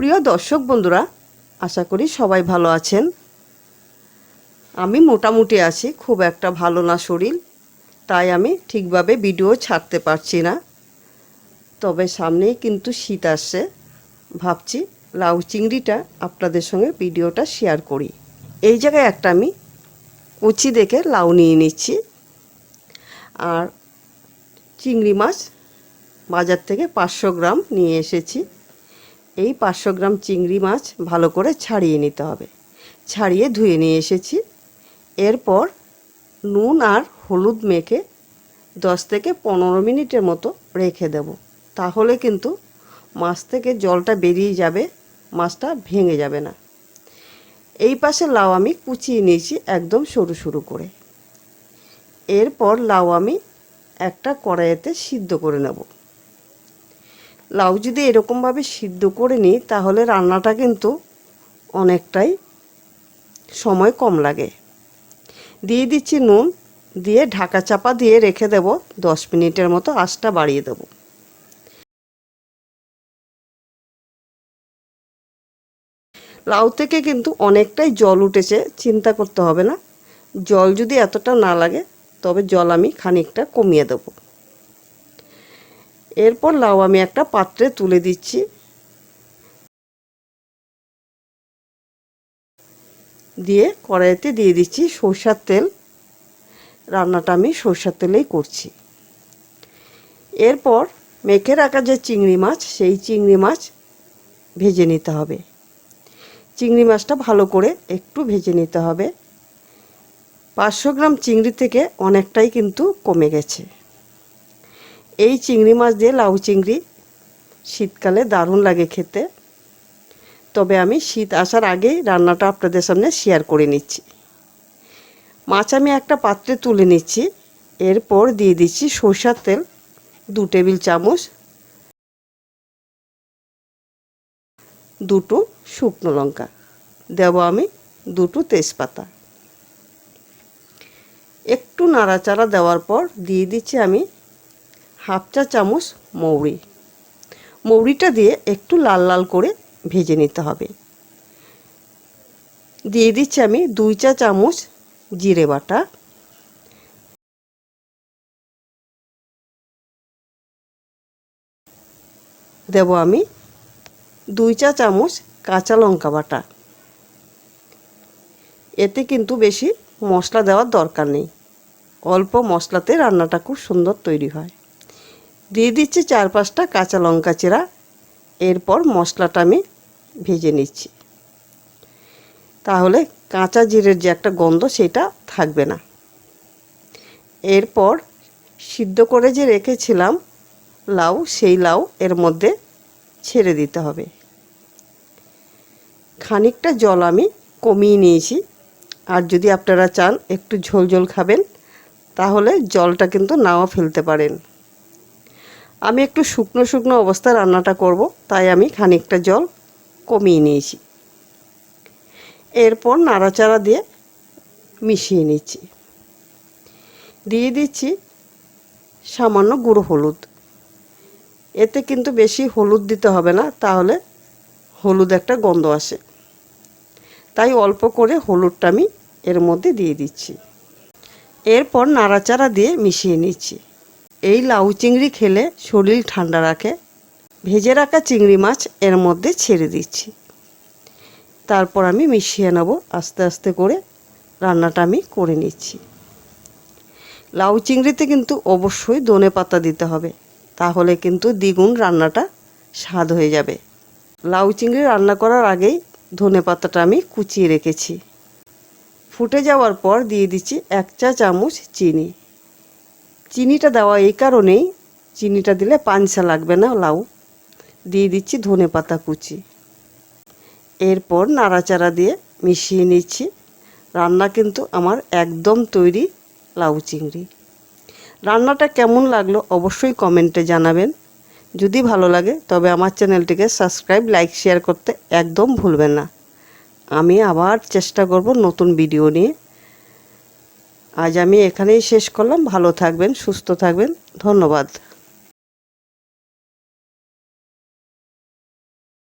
প্রিয় দর্শক বন্ধুরা, আশা করি সবাই ভালো আছেন। আমি মোটামুটি আছি, খুব একটা ভালো না শরীর, তাই আমি ঠিকভাবে ভিডিও ছাড়তে পারছি না। তবে সামনেই কিন্তু শীত আসছে, ভাবছি লাউ চিংড়িটা আপনাদের সঙ্গে ভিডিওটা শেয়ার করি। এই জায়গায় একটা আমি কুচি দেখে লাউ নিয়ে নিচ্ছি। আর চিংড়ি মাছ বাজার থেকে পাঁচশো গ্রাম নিয়ে এসেছি। এই পাঁচশো গ্রাম চিংড়ি মাছ ভালো করে ছাড়িয়ে নিতে হবে। ছাড়িয়ে ধুয়ে নিয়ে এসেছি। এরপর নুন আর হলুদ মেখে দশ থেকে পনেরো মিনিটের মতো রেখে দেব। তাহলে কিন্তু মাছ থেকে জলটা বেরিয়ে যাবে, মাছটা ভেঙে যাবে না। এই পাশে লাউ আমি কুচিয়ে নিয়েছি একদম সরু সরু করে। এরপর লাউ আমি একটা কড়াইতে সিদ্ধ করে নেব। লাউ যদি এরকমভাবে সিদ্ধ করে নিই, তাহলে রান্নাটা কিন্তু অনেকটাই সময় কম লাগে। দিয়ে দিচ্ছি নুন, দিয়ে ঢাকা চাপা দিয়ে রেখে দেব, দশ মিনিটের মতো আঁচটা বাড়িয়ে দেব। লাউ থেকে কিন্তু অনেকটাই জল উঠেছে, চিন্তা করতে হবে না। জল যদি এতটা না লাগে, তবে জল আমি খানিকটা কমিয়ে দেব। এরপর লাউ আমি একটা পাত্রে তুলে দিচ্ছি। দিয়ে কড়াইতে দিয়ে দিচ্ছি সরষার তেল। রান্নাটা আমি সরষার তেলেই করছি। এরপর মেখে রাখা যে চিংড়ি মাছ, সেই চিংড়ি মাছ ভেজে নিতে হবে। চিংড়ি মাছটা ভালো করে একটু ভেজে নিতে হবে। পাঁচশো গ্রাম চিংড়ি থেকে অনেকটাই কিন্তু কমে গেছে। এই চিংড়ি মাছ দিয়ে লাউ চিংড়ি শীতকালে দারুণ লাগে খেতে। তবে আমি শীত আসার আগেই রান্নাটা আপনাদের সামনে শেয়ার করে নিচ্ছি। মাছ আমি একটা পাত্রে তুলে নিচ্ছি, এরপর দিয়ে দিচ্ছি সরষার তেল, দু টেবিল চামচ দুটো শুকনো লঙ্কা, দেব আমি দুটো তেজপাতা। একটু নাড়াচাড়া দেওয়ার পর দিয়ে দিচ্ছি আমি হাফ চা চামচ মৌরি। মৌরিটা দিয়ে একটু লাল লাল করে ভেজে নিতে হবে। দিয়ে দিচ্ছি আমি দুই চা চামচ জিরে বাটা। দেব আমি দুই চা চামচ কাঁচা লঙ্কা বাটা। এতে কিন্তু বেশি মশলা দেওয়ার দরকার নেই। অল্প মশলাতে রান্নাটা খুব সুন্দর তৈরি হয়। দিয়ে দিচ্ছি চার পাঁচটা কাঁচা লঙ্কা চেরা এরপর মশলাটা আমি ভেজে নিচ্ছি। তাহলে কাঁচা জিরের যে একটা গন্ধ সেটা থাকবে না। এরপর সিদ্ধ করে যে রেখেছিলাম লাউ, সেই লাউ এর মধ্যে ছেড়ে দিতে হবে। খানিকটা জল আমি কমিয়ে নিয়েছি। আর যদি আপনারা চান একটু ঝোল ঝোল খাবেন, তাহলে জলটা কিন্তু নাও ফেলতে পারেন। আমি একটু শুকনো শুকনো অবস্থায় রান্নাটা করব, তাই আমি খানিকটা জল কমিয়ে নিয়েছি। এরপর নাড়াচাড়া দিয়ে মিশিয়ে নিচ্ছি। দিয়ে দিচ্ছি সামান্য গুঁড়ো হলুদ। এতে কিন্তু বেশি হলুদ দিতে হবে না, তাহলে হলুদ একটা গন্ধ আসে। তাই অল্প করে হলুদটা আমি এর মধ্যে দিয়ে দিচ্ছি। এরপর নাড়াচাড়া দিয়ে মিশিয়ে নিচ্ছি। এই লাউ চিংড়ি খেলে শরীর ঠান্ডা রাখে। ভেজে রাখা চিংড়ি মাছ এর মধ্যে ছেড়ে দিচ্ছি। তারপর আমি মিশিয়ে নেব, আস্তে আস্তে করে রান্নাটা আমি করে নিচ্ছি। লাউ চিংড়িতে কিন্তু অবশ্যই দনে পাতা দিতে হবে, তাহলে কিন্তু দ্বিগুণ রান্নাটা স্বাদ হয়ে যাবে। লাউ চিংড়ি রান্না করার আগেই ধনে পাতাটা আমি কুচিয়ে রেখেছি। ফুটে যাওয়ার পর দিয়ে দিচ্ছি এক চা চামচ চিনি। চিনিটা দেওয়া এই কারণেই চিনিটা দিলে পানসা লাগবে না, লাউ। দিয়ে দিচ্ছি ধনে পাতা কুচি। এরপর নাড়াচাড়া দিয়ে মিশিয়ে নিচ্ছি। রান্না কিন্তু আমার একদম তৈরি লাউ চিংড়ি। রান্নাটা কেমন লাগল অবশ্যই কমেন্টে জানাবেন। যদি ভালো লাগে, তবে আমার চ্যানেলটিকে সাবস্ক্রাইব, লাইক, শেয়ার করতে একদম ভুলবেন না। আমি আবার চেষ্টা করব নতুন ভিডিও নিয়ে। আজ আমি এখানেই শেষ করলাম। ভালো থাকবেন সুস্থ থাকবেন। ধন্যবাদ।